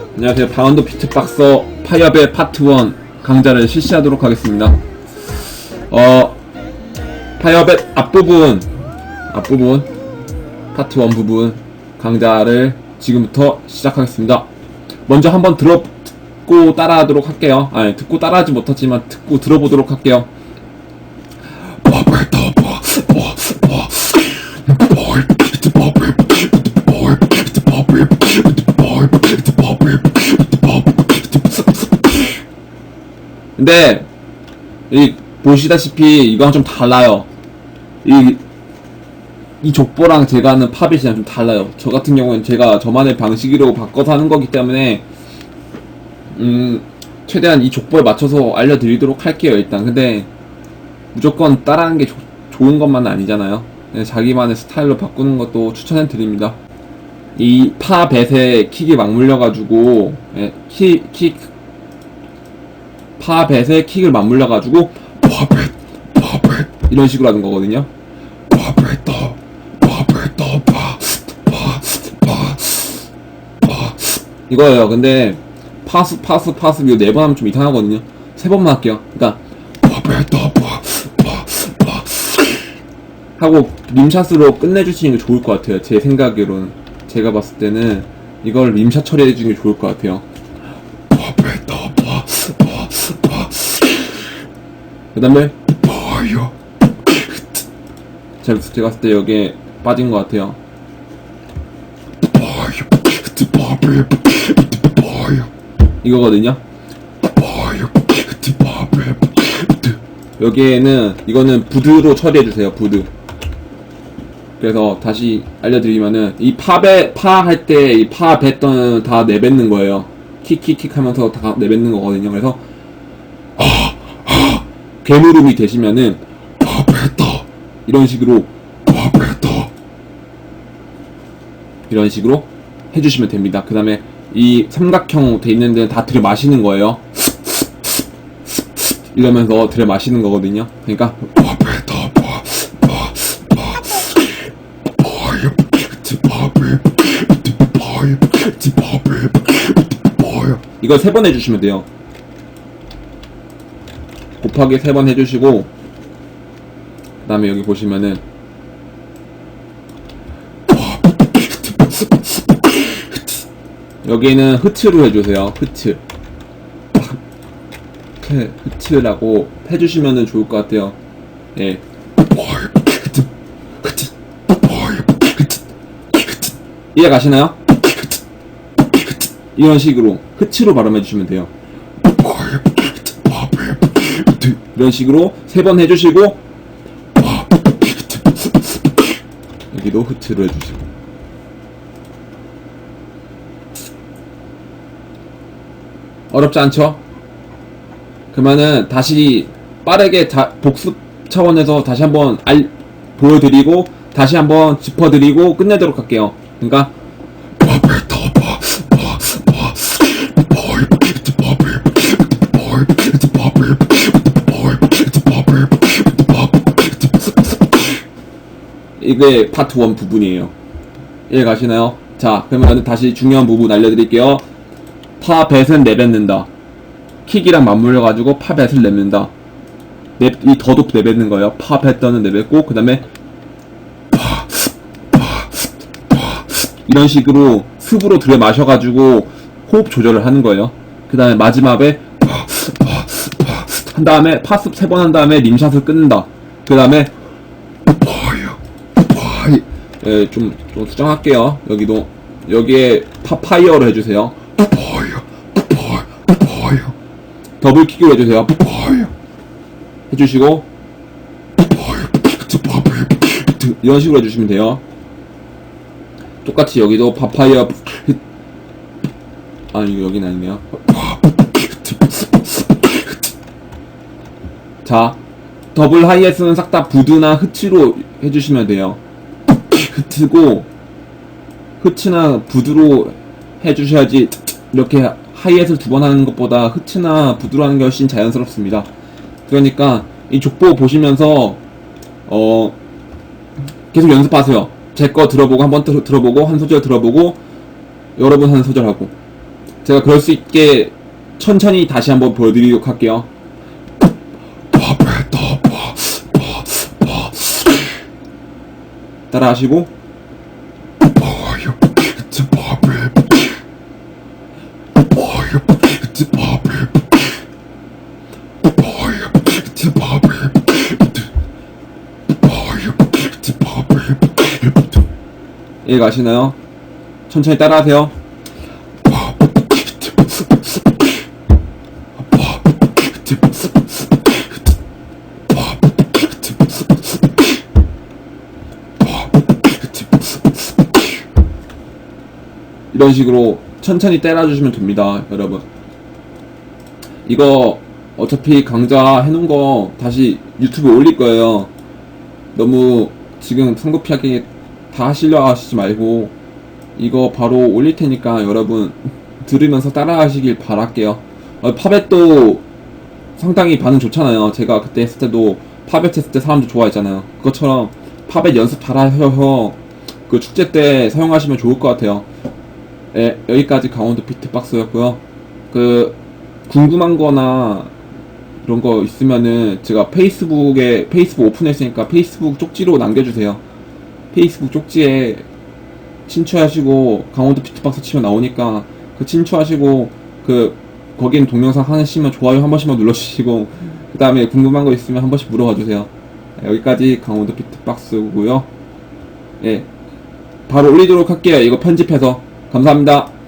안녕하세요. 바운드 비트박서 파이어벨 파트 1 강좌를 실시하도록 하겠습니다. 어, 파이어벨 앞부분, 앞부분, 파트 1 부분 강좌를 지금부터 시작하겠습니다. 먼저 한번 들어, 듣고 따라하도록 할게요. 아니, 듣고 따라하지 못하지만 듣고 들어보도록 할게요. 근데 이 보시다시피 이거랑 좀 달라요. 이, 이 족보랑 제가 하는 팝잇이랑 좀 달라요. 저 같은 경우는 제가 저만의 방식으로 바꿔서 하는 거기 때문에 음 최대한 이 족보에 맞춰서 알려드리도록 할게요 일단. 근데 무조건 따라하는 게 조- 좋은 것만 아니잖아요. 그냥 자기만의 스타일로 바꾸는 것도 추천해 드립니다. 이 파 벳에 킥이 맞물려가지고 예, 킥, 킥 파 벳에 킥을 맞물려 가지고 파벳 파벳 이런 식으로 하는 거거든요. 파벳다 파벳다 파파파 이거예요. 근데 파스 파스 파스 이거 네번 하면 좀 이상하거든요. 세 번만 할게요. 그러니까 파벳다 파파파 하고 림샷으로 끝내주시는 게 좋을 것 같아요. 제 생각으로는 제가 봤을 때는 이걸 림샷 처리해 주는 게 좋을 것 같아요. 파벳다 파파 그 다음에 파이어 제가, 제가 봤을 때 여기에 빠진 것 같아요. 이거거든요. 여기에는 이거는 부드로 처리해 주세요 부드. 그래서 다시 알려드리면은 이 파베 파할 때 이 파 뱉던 다 내뱉는 거예요. 킥킥킥 하면서 다 내뱉는 거거든요. 그래서 괴물음이 되시면은 파베터 이런 식으로 파베터 이런 식으로 해주시면 됩니다. 그 다음에 이 삼각형 돼 있는 데는 다 들여 마시는 거예요. 이러면서 들여 마시는 거거든요. 그러니까 파베터 파파파 파이어 파베 파이어 파베 이걸 세 번 해주시면 돼요. 곱하기 세번 해주시고 그 다음에 여기 보시면은 여기는 흐트로 해주세요. 흐트. 흐트라고 해주시면은 좋을 것 같아요. 예. 이해 가시나요? 이런 식으로 흐트로 발음해 주시면 돼요 이런 식으로 세 번 해주시고 여기도 흐트로 해주시고 어렵지 않죠? 그러면은 다시 빠르게 자, 복습 차원에서 다시 한번 알 보여드리고 다시 한번 짚어드리고 끝내도록 할게요. 그러니까 이게 파트 1 부분이에요. 이해 가시나요? 자, 그러면 다시 중요한 부분 알려드릴게요. 파 벳은 내뱉는다. 킥이랑 맞물려가지고 파 벳을 내뱉는다. 내, 이 더도 내뱉는 거예요. 파 벳더는 내뱉고, 그 다음에 이런 식으로 습으로 들여 마셔가지고 호흡 조절을 하는 거예요. 그 다음에 마지막에 한 다음에 파습 세 번 한 다음에 림샷을 끊는다. 그 다음에 예, 좀, 좀 수정할게요. 여기도 여기에 파파이어로 해주세요. 파이어, 파이어, 파이어. 더블 킥으로 해주세요. 파이어. 해주시고 파이어, 이런 식으로 해주시면 돼요. 똑같이 여기도 파파이어. 아 이거 여긴 아니네요. 자, 더블 하이에스는 싹 다 부드나 흐치로 해주시면 돼요. 흐트고 흐트나 부드로 해주셔야지 이렇게 하이햇을 두 번 하는 것보다 흐트나 부드로 하는 게 훨씬 자연스럽습니다. 그러니까 이 족보 보시면서 어 계속 연습하세요. 제 거 들어보고 한 번 들어보고 한 소절 들어보고 여러분 한 소절 하고 제가 그럴 수 있게 천천히 다시 한번 보여드리도록 할게요. 따라 하시고 이해 가시나요? 천천히 따라하세요. 이런 식으로 천천히 때려주시면 됩니다, 여러분. 이거 어차피 강좌 해놓은 거 다시 유튜브에 올릴 거예요. 너무 지금 성급하게 다 하시려 하시지 말고 이거 바로 올릴 테니까 여러분 들으면서 따라 하시길 바랄게요. 어, 팝잇도 상당히 반응 좋잖아요. 제가 그때 했을 때도 팝잇 했을 때 사람들 좋아했잖아요. 그것처럼 팝잇 연습 잘 하셔서 그 축제 때 사용하시면 좋을 것 같아요. 예, 여기까지 강원도 비트박스였고요. 그 궁금한 거나 이런 거 있으면은 제가 페이스북에 페이스북 오픈했으니까 페이스북 쪽지로 남겨주세요. 페이스북 쪽지에 친추하시고 강원도 비트박스 치면 나오니까 그 친추하시고 그 거긴 동영상 하나씩만 좋아요 한 번씩만 눌러주시고 그 다음에 궁금한 거 있으면 한 번씩 물어봐 주세요. 여기까지 강원도 비트박스고요. 예, 바로 올리도록 할게요. 이거 편집해서 감사합니다.